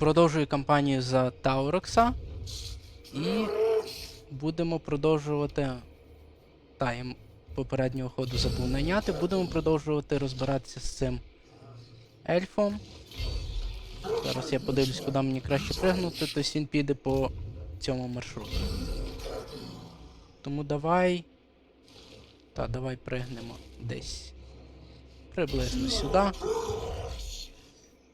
продовжую кампанію за Таурокса. І будемо продовжувати. Та, я попереднього ходу забув найняти. Будемо продовжувати розбиратися з цим ельфом. Зараз я подивлюсь, куди мені краще пригнути, тобто він піде по цьому маршруту. Тому давай. Та, давай пригнемо десь. Приблизно сюди.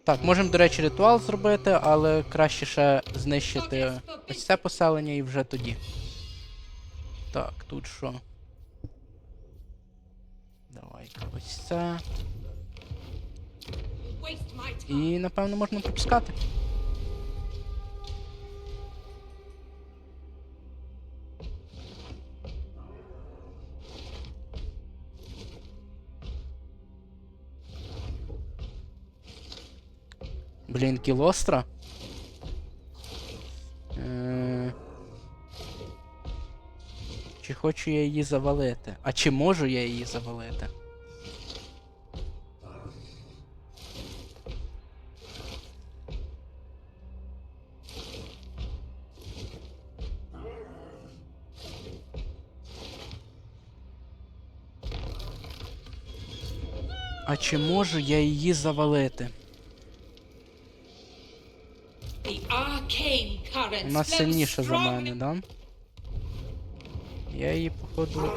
Так, можемо, до речі, ритуал зробити, але краще ще знищити ось це поселення і вже тоді. Так, тут що? Давай ось це. І напевно можна пропускати. Блін, кілостра. Е... Чи хочу я її завалити? А чи можу я її завалити? А чи можу я її завалити? Вона сильніша за мене, да? Я її, походу.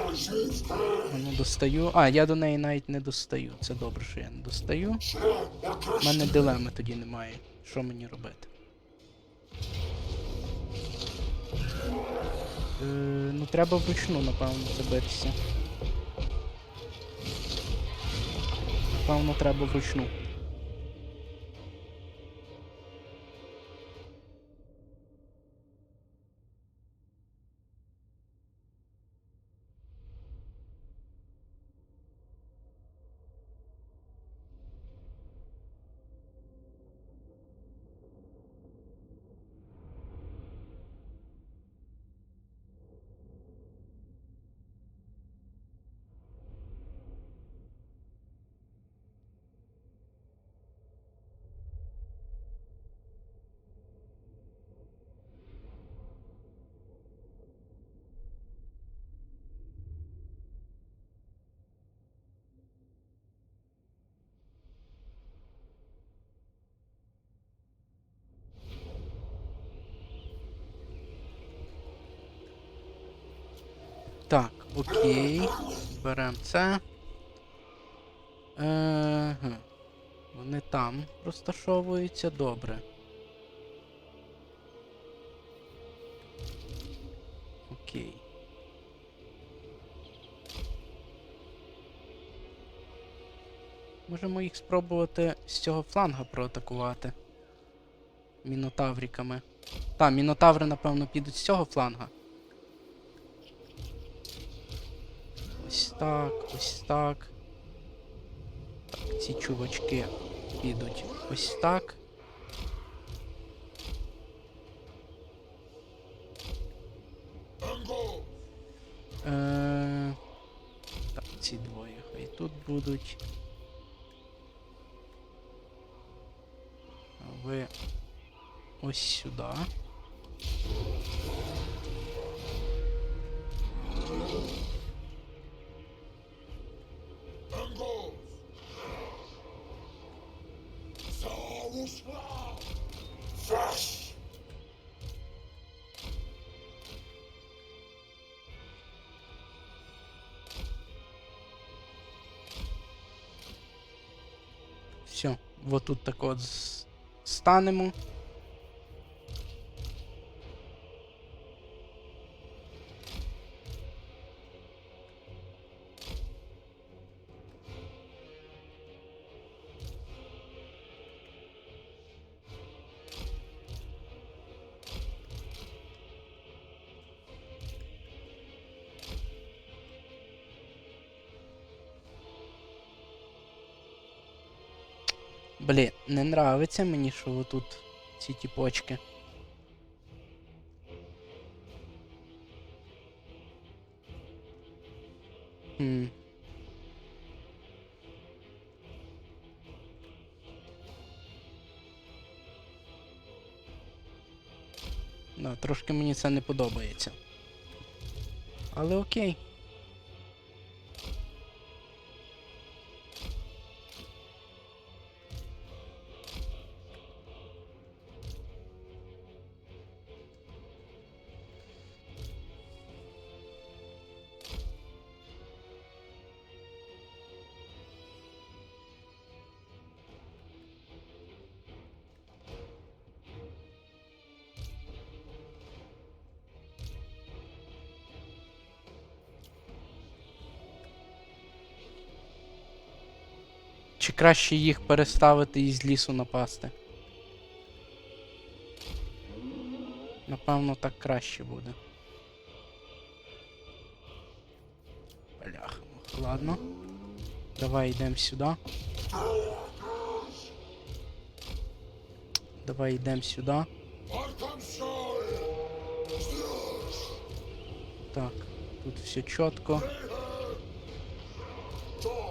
Ну, достаю. А, я до неї навіть не достаю. Це добре, що я не достаю. У мене дилеми тоді немає. Що мені робити? Е, ну, треба вручну, напевно, це битися. Напевно, треба вручну. Так, окей. Беремо це. Е. Вони там розташовуються добре. Окей. Можемо їх спробувати з цього фланга проатакувати. Мінотавріками. Та, мінотаври, напевно, підуть з цього фланга. Так, ось так. Так, ці чувачки підуть ось так. Е, так, ці двоє хай тут будуть. А ви ось сюди. Тут так от станемо. Блін, не нравиться мені, що отут ці тіпочки. Хм. Да, трошки мені це не подобається. Але окей. Чи краще їх переставити із лісу напасти? Напевно, так краще буде. Бляха. Ладно. Давай йдемо сюди. Давай йдемо сюди. Так, тут все чітко.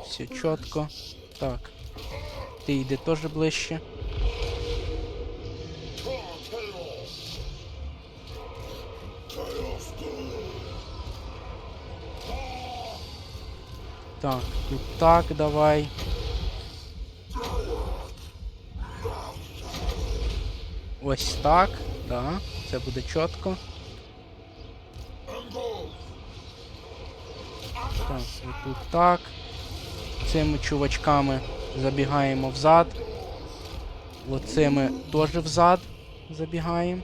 Все чітко. Так. Ти йди теж ближче. Так, тут так, давай. Ось так, да, це буде чітко. Так, тут так. Цими чувачками забігаємо взад. Оцими теж взад забігаємо.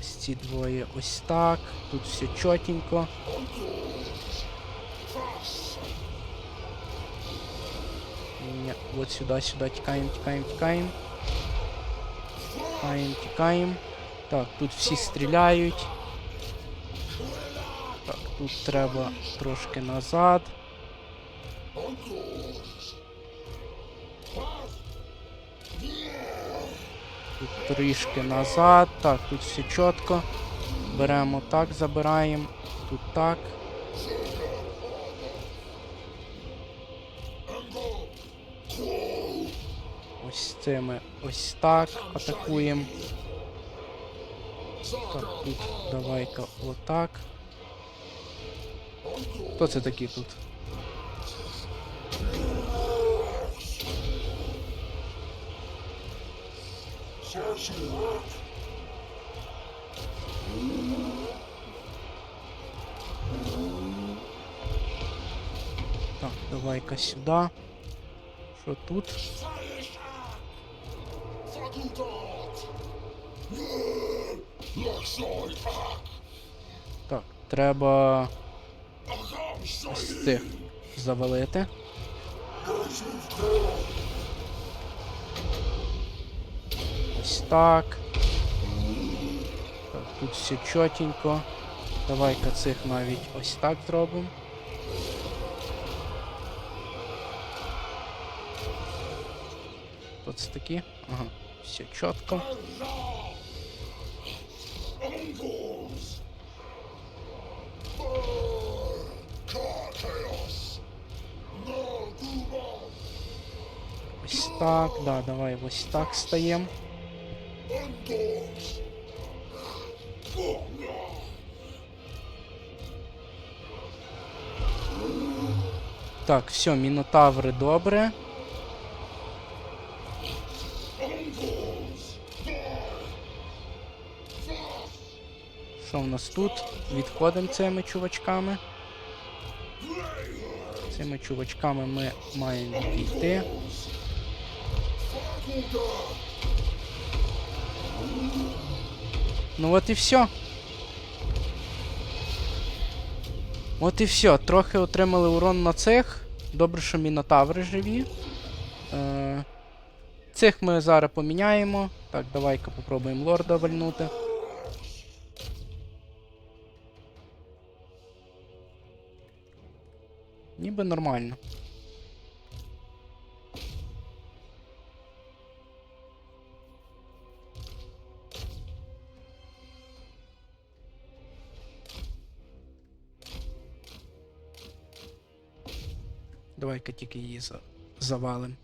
Ось ці двоє ось так. Тут все чотенько. Ні, от сюди, сюди тікаємо, тікаємо, тікаємо. Тікаємо, тікаємо. Так, тут всі стріляють. Так, тут треба трошки назад. Тут трішки назад. Так, тут все чітко. Беремо так, забираємо. Тут так. Ось цими ось так атакуємо. Так, тут давай-ка отак. Хто це такі тут? Так, давай-ка сюди. Що тут? Так, треба ось цих завалити. Ось так. Так, тут все чотенько. Давай-ка цих навіть ось так зробимо. Тут це такі. Ага, все чітко. Ось так, да, давай ось так стаємо. Так, все, мінотаври добре. Що в нас тут? Відходимо цими чувачками. Цими чувачками ми маємо відійти. Ну от і все. От і все. Трохи отримали урон на цих. Добре, що мінотаври живі. Е, цих ми зараз поміняємо. Так, давай-ка попробуємо лорда вальнути. Ніби нормально. Давай-ка тільки її завалим.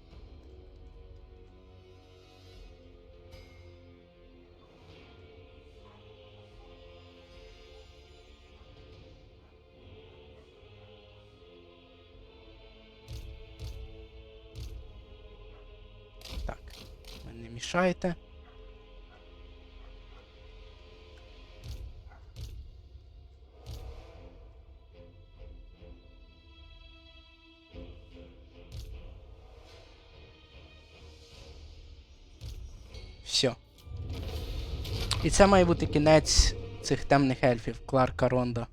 Так, ви не мішайте. Це має бути кінець цих темних ельфів Кларка Ронда.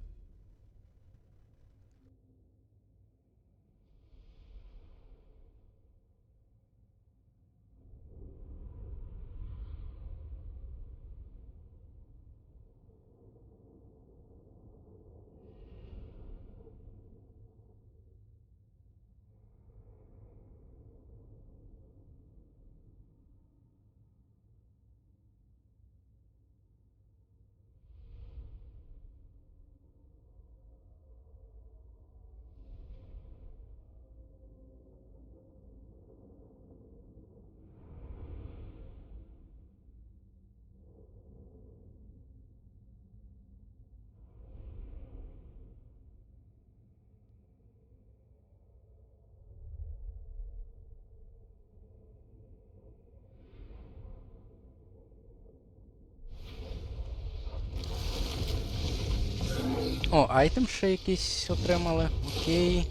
О, айтем ще якийсь отримали. Окей.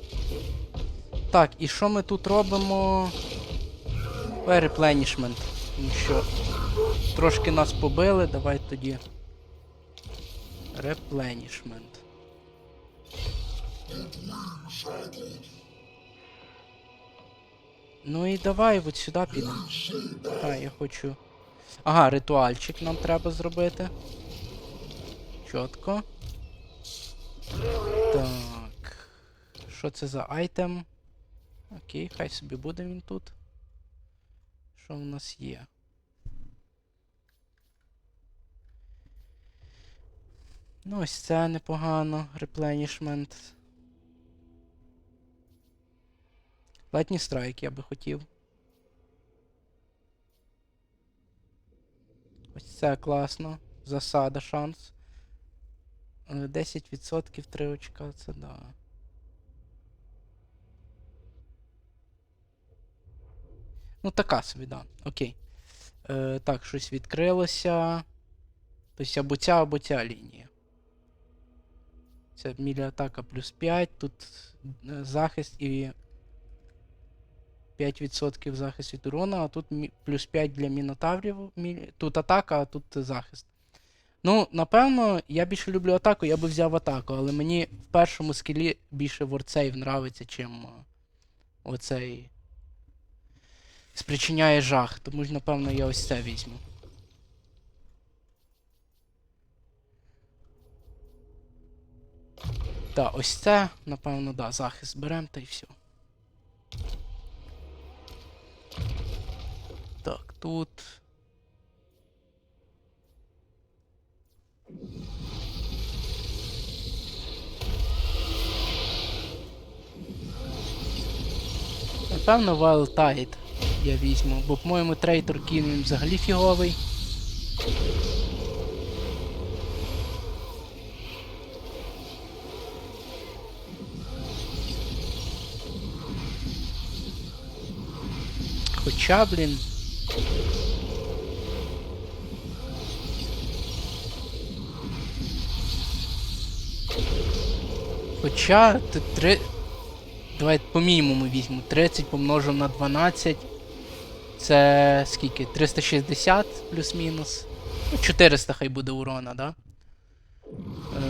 Так, і що ми тут робимо? Replenishment. Тому що трошки нас побили, давай тоді. Replenishment. Ну і давай от сюди підемо. А, я хочу. Ага, ритуальчик нам треба зробити. Чітко. Так. Що це за айтем? Окей, хай собі буде він тут. Що в нас є? Ну, ось це непогано. Replenishment. Летній страйк я би хотів. Ось це класно. Засада, шанс. Е, 10% 3 очка, це да. Ну, така собі, да. Окей. Е, так, щось відкрилося. Тобто або ця, або ця лінія. Це мілі атака плюс 5, тут е, захист і 5% захист від урона, а тут плюс 5 для мінотаврів. Тут атака, а тут захист. Ну, напевно, я більше люблю атаку, я би взяв атаку, але мені в першому скілі більше ворцейв нравиться, чим е, оцей. Спричиняє жах, тому ж, напевно, я ось це візьму. Так, ось це, напевно, да, захист берем та й все. Так, тут. Напевно, Wild Tide я візьму, бо, по-моєму, Трейдер Кін взагалі фіговий. Хоча, блін. Хоча т- три. Давай по мінімуму візьму. 30 помножимо на 12. Це скільки? 360 плюс-мінус. Ну, 400 хай буде урона, да? Е,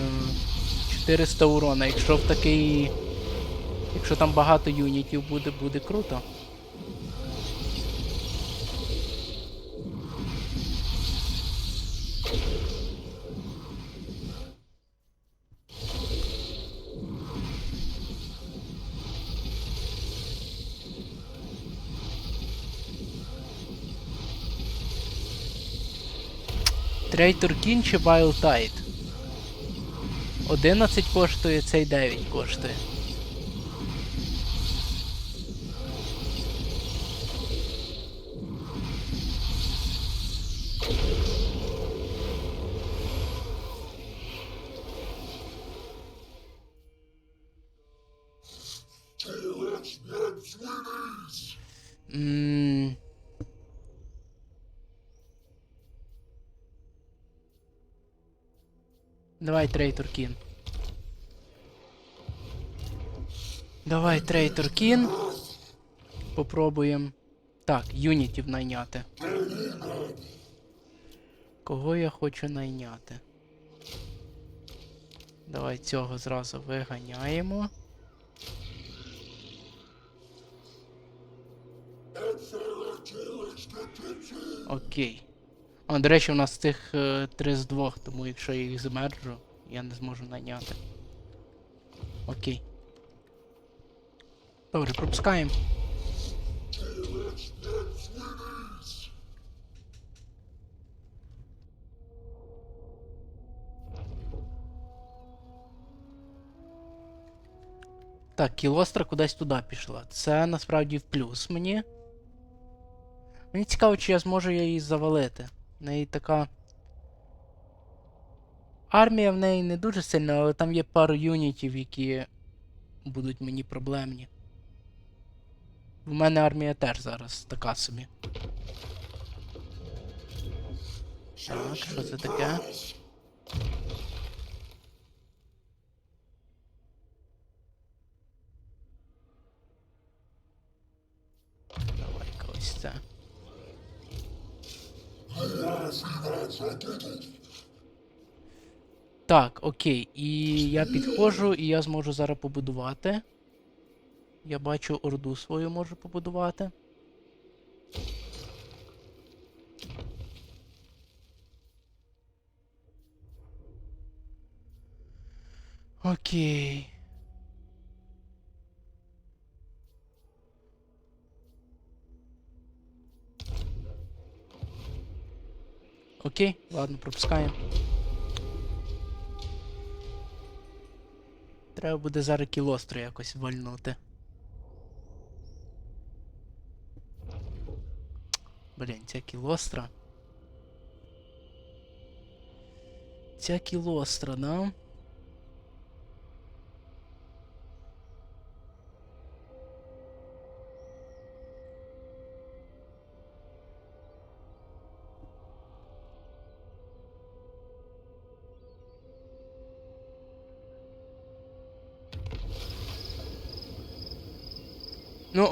400 урона. Якщо в такий. Якщо там багато юнітів буде, буде круто. Трейтор Кін чи Wild Tide? 11 коштує, цей 9 коштує. Давай, Трейтор Кін. Давай, Трейтор Кін. Попробуємо. Так, юнітів найняти. Кого я хочу найняти? Давай цього зразу виганяємо. Окей. А, до речі, у нас цих е, три з двох, тому якщо я їх змержу, я не зможу найняти. Окей. Добре, пропускаємо. Так, кілостра кудись туди пішла. Це насправді в плюс мені. Мені цікаво, чи я зможу її завалити. В неї така. Армія в неї не дуже сильна, але там є пару юнітів, які будуть мені проблемні. В мене армія теж зараз така собі. Так, що це таке? Давай-ка ось це. Так, окей. І я підходжу, і я зможу зараз побудувати. Я бачу орду свою можу побудувати. Окей. Окей, ладно, пропускаємо. Треба буде зараз кілостро якось вальнути. Блін, ця кілостра. Ця кілостра, да?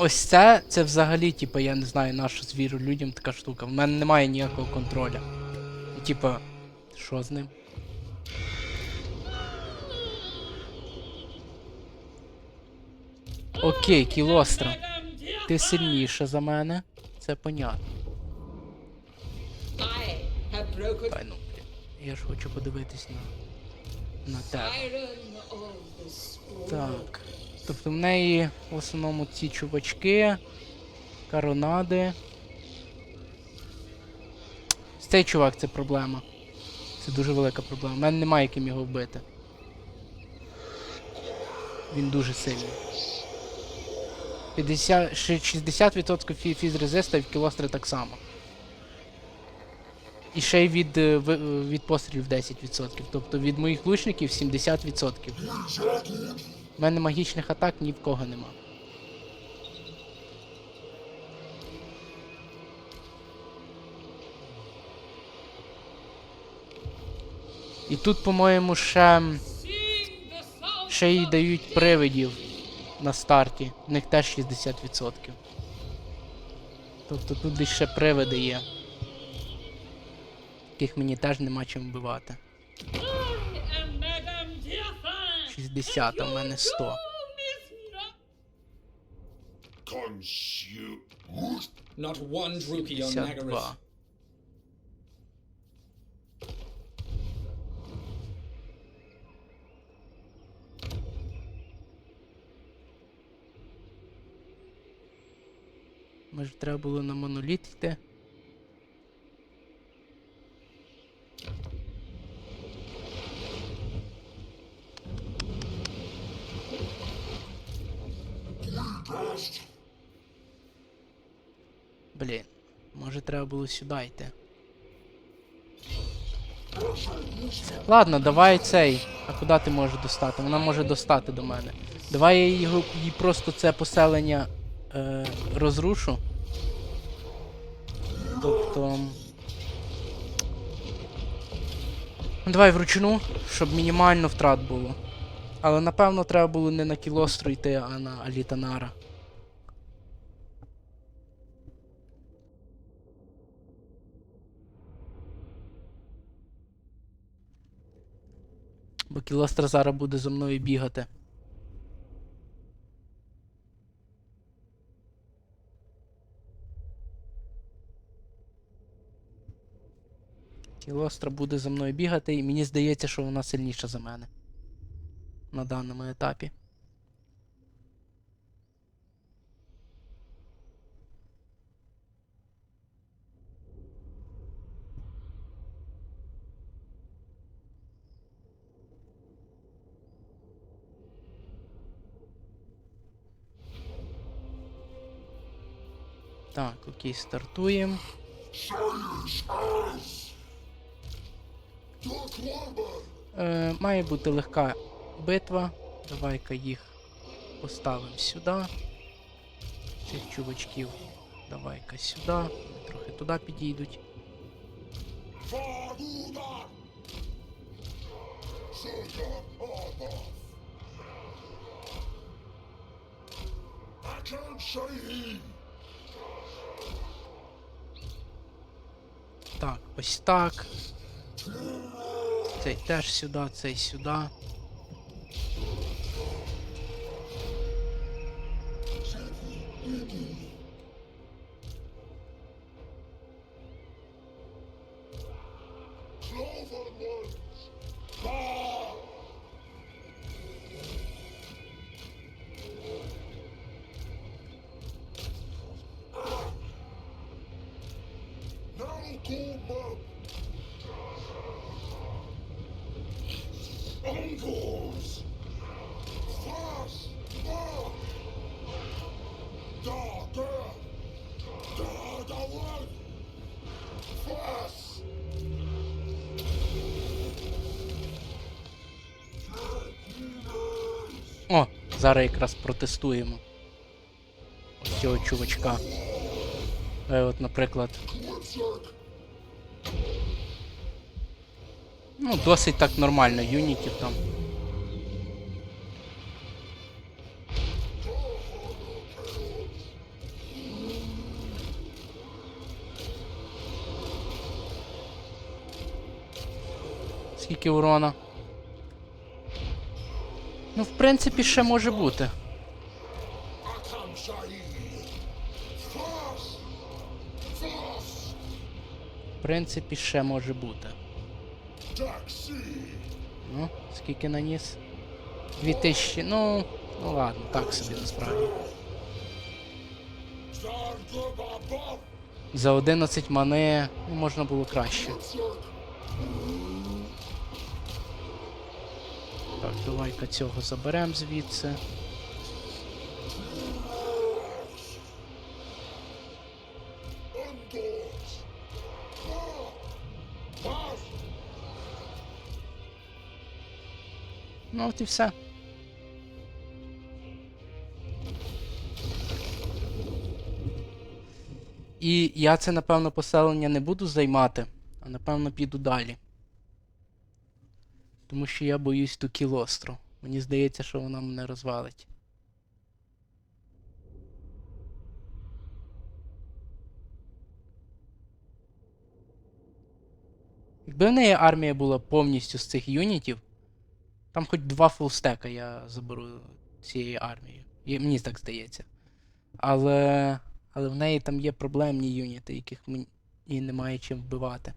Ось це, це взагалі, типу, я не знаю, нашу звіру людям така штука. В мене немає ніякого контроля. І, типа, що з ним? Окей, кілостра. Ти сильніша за мене. Це понятно. Have ну. Я ж хочу подивитись на. на spoil. Так. Тобто в неї в основному ці чувачки, каронади. Цей чувак це проблема. Це дуже велика проблема. У мене немає ким його вбити. Він дуже сильний. 50, 60% фізрезиста і в кілостри так само. І ще й від, е, від пострілів 10%. Тобто від моїх лучників 70%. У мене магічних атак ні в кого нема. І тут, по-моєму, ще, ще й дають привидів на старті. В них теж 60%. Тобто тут десь ще привиди є. Яких мені теж нема чим вбивати. And Madame Diafan, 60, а в мене 100. doom is not one Druki on 52. Nagaris. Може треба було на моноліт йти? Блін, може треба було сюди йти. Ладно, давай цей. А куди ти можеш достати? Вона може достати до мене. Давай я його їй просто це поселення е, розрушу. Тобто. Давай вручну, щоб мінімально втрат було. Але напевно треба було не на кілостру йти, а на Алітанара. Бо кілостра зараз буде за мною бігати. Кілостра буде за мною бігати, і мені здається, що вона сильніша за мене. На даному етапі. Так, окей, стартуємо. Е, має бути легка битва. Давай-ка їх поставимо сюди. Цих чувачків. Давай-ка сюди. Трохи туди підійдуть. Akan Shaheen! Так, ось так. Цей теж сюди, цей сюди. Зараз якраз протестуємо. Цього чувачка. Е, от, наприклад. Ну, досить так нормально, юнітів там. Скільки урона? Ну, в принципі, ще може бути. В принципі, ще може бути. Ну, скільки наніс? 2000. Ну, ну ладно, так собі насправді. За 11 мани ну, можна було краще. Так, давай-ка цього заберемо звідси. Ну от і все. І я це, напевно, поселення не буду займати, а напевно піду далі. Тому що я боюсь ту кілостру. Мені здається, що вона мене розвалить. Якби в неї армія була повністю з цих юнітів, там хоч два фулстека я заберу цією армією. І мені так здається. Але. Але в неї там є проблемні юніти, яких мені немає чим вбивати.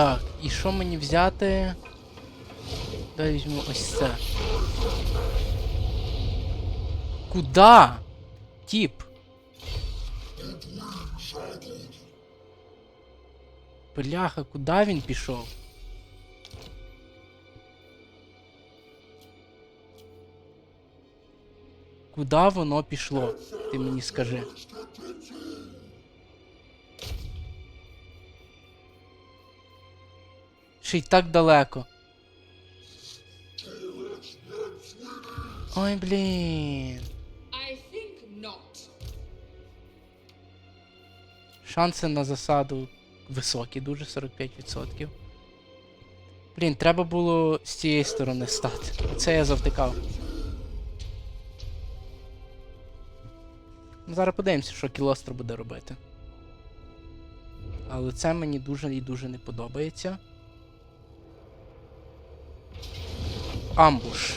Так, і що мені взяти? Дай візьму ось це. Куда? Тіп. Бляха, куди він пішов? Куда воно пішло? Ти мені скажи. Ще й так далеко. Ой, блін. Шанси на засаду високі, дуже 45%. Блін, треба було з цієї сторони стати. Оце я завтикав. Зараз подивимося, що кілостро буде робити. Але це мені дуже і дуже не подобається. Амбуш.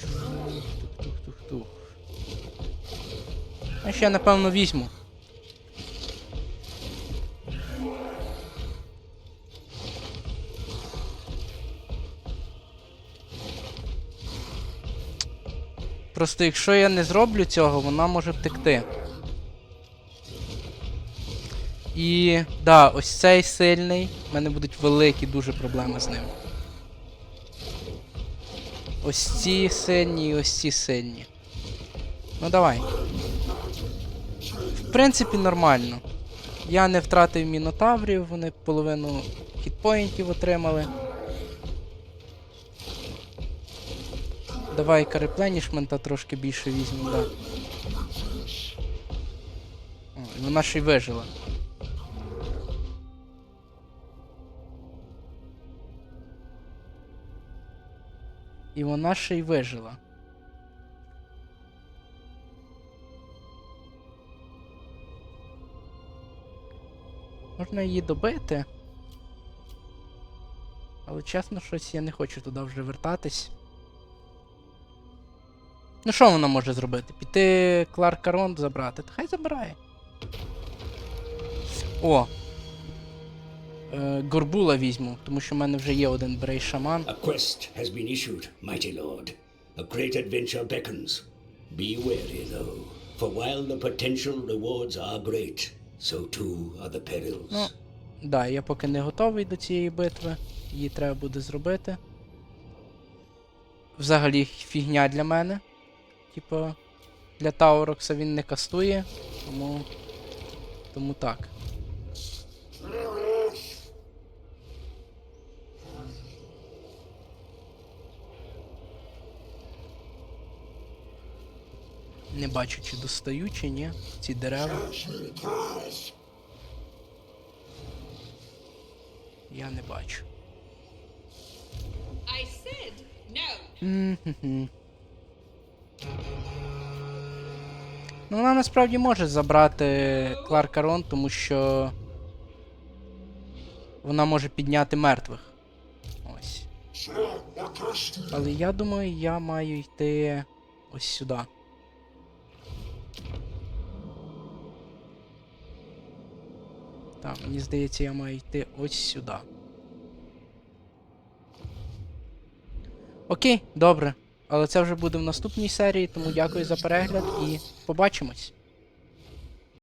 Тух-тух-тух-тух. А ще, напевно, візьму. Просто якщо я не зроблю цього, вона може втекти. І да, ось цей сильний. У мене будуть великі дуже проблеми з ним. Ось ці сильні і ось ці сильні. Ну давай. В принципі, нормально. Я не втратив мінотаврів, вони половину хітпоінтів отримали. Давай карепленішмента трошки більше візьмемо, да. Вона ще й вижила. І вона ще й вижила. Можна її добити. Але чесно, щось я не хочу туди вже вертатись. Ну що вона може зробити? Піти Кларка Ронд забрати? Та хай забирає. О! Е, Горбула візьму, тому що в мене вже є один брей шаман. A quest has been issued, mighty lord. A great adventure beckons. Be wary, though, for while the potential rewards are great, so too are the perils. Ну, да, я поки не готовий до цієї битви. Її треба буде зробити. Взагалі фігня для мене. Типа, для Таурокса він не кастує, тому. Тому так. Не бачу, чи достаю, чи ні. Ці дерева. Я не бачу. I said no. Ну, вона насправді може забрати Кларка Рон, тому що вона може підняти мертвих. Ось. Але я думаю, я маю йти ось сюди. Мені здається, я маю йти ось сюди. Окей, добре. Але це вже буде в наступній серії, тому дякую за перегляд і побачимось.